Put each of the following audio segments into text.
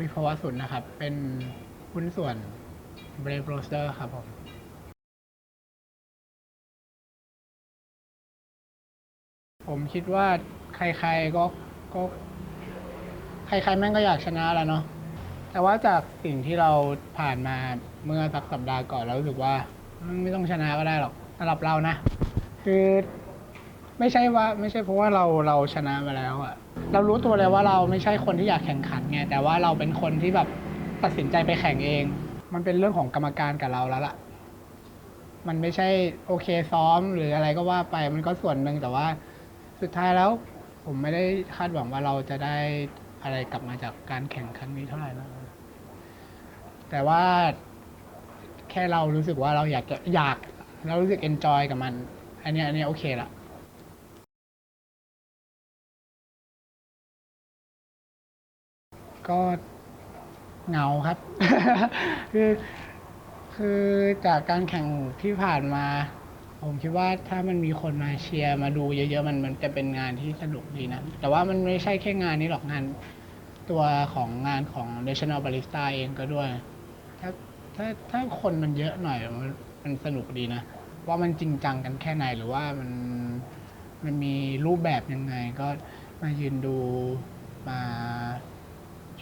วิภวสุนนะครับ เป็นหุ้นส่วน Brave Roaster ครับผมผมคิดว่าใครๆก็ก็ ใครๆแม่งก็อยากชนะแล้วเนาะแต่ว่าจากสิ่งที่เราผ่านมาเมื่อสักสัปดาห์ก่อนเรารู้สึกว่ามันไม่ต้องชนะก็ได้หรอกสำหรับเรานะ คือ ไม่ใช่ว่าไม่ใช่เพราะว่าเราเราชนะมาแล้วอะเรารู้ตัวเลยว่าเราไม่ใช่คนที่อยากแข่งขันไงแต่ว่าเราเป็นคนที่แบบตัดสินใจไปแข่งเอง มันเป็นเรื่องของกรรมการกับเราแล้วล่ะ มันไม่ใช่โอเคซ้อมหรืออะไรก็ว่าไปมันก็ส่วนหนึ่งแต่ว่าสุดท้ายแล้ว ผมไม่ได้คาดหวังว่าเราจะได้อะไรกลับมาจากการแข่งครั้งนี้เท่าไหร่นะแต่ว่าแค่เรารู้สึกว่าเราอยากจะอยากเรารู้สึกเอนจอยกับมัน อันนี้อันนี้โอเคละ ก็เหงาครับ คือคือจากการแข่งที่ผ่านมา ผมคิดว่าถ้ามันมีคนมาเชียร์มาดูเยอะๆมันมันจะเป็นงานที่สนุกดีนะ แต่ว่ามันไม่ใช่แค่งานนี้หรอกงานตัวของงานของ National Barista เองก็ด้วย ถ้าถ้าถ้าคนมันเยอะหน่อยมันมันสนุกดีนะ ว่ามันจริงจังกันแค่ไหนหรือว่ามันมันมีรูปแบบยังไงก็มายืนดูมา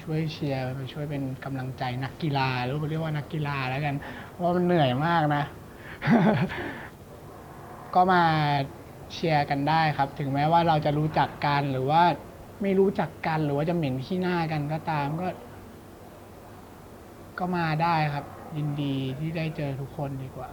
ช่วยเชียร์มาช่วยเป็นกำลังใจนักกีฬาหรือเรียกว่านักกีฬาแล้วกันเพราะว่ามันเหนื่อยมากนะ ก็มาเชียร์กันได้ครับ ถึงแม้ว่าเราจะรู้จักกันหรือว่าไม่รู้จักกันหรือว่าจะเหม็นขี้หน้ากันก็ตามก็ ก็มาได้ครับ ยินดีที่ได้เจอทุกคนดีกว่า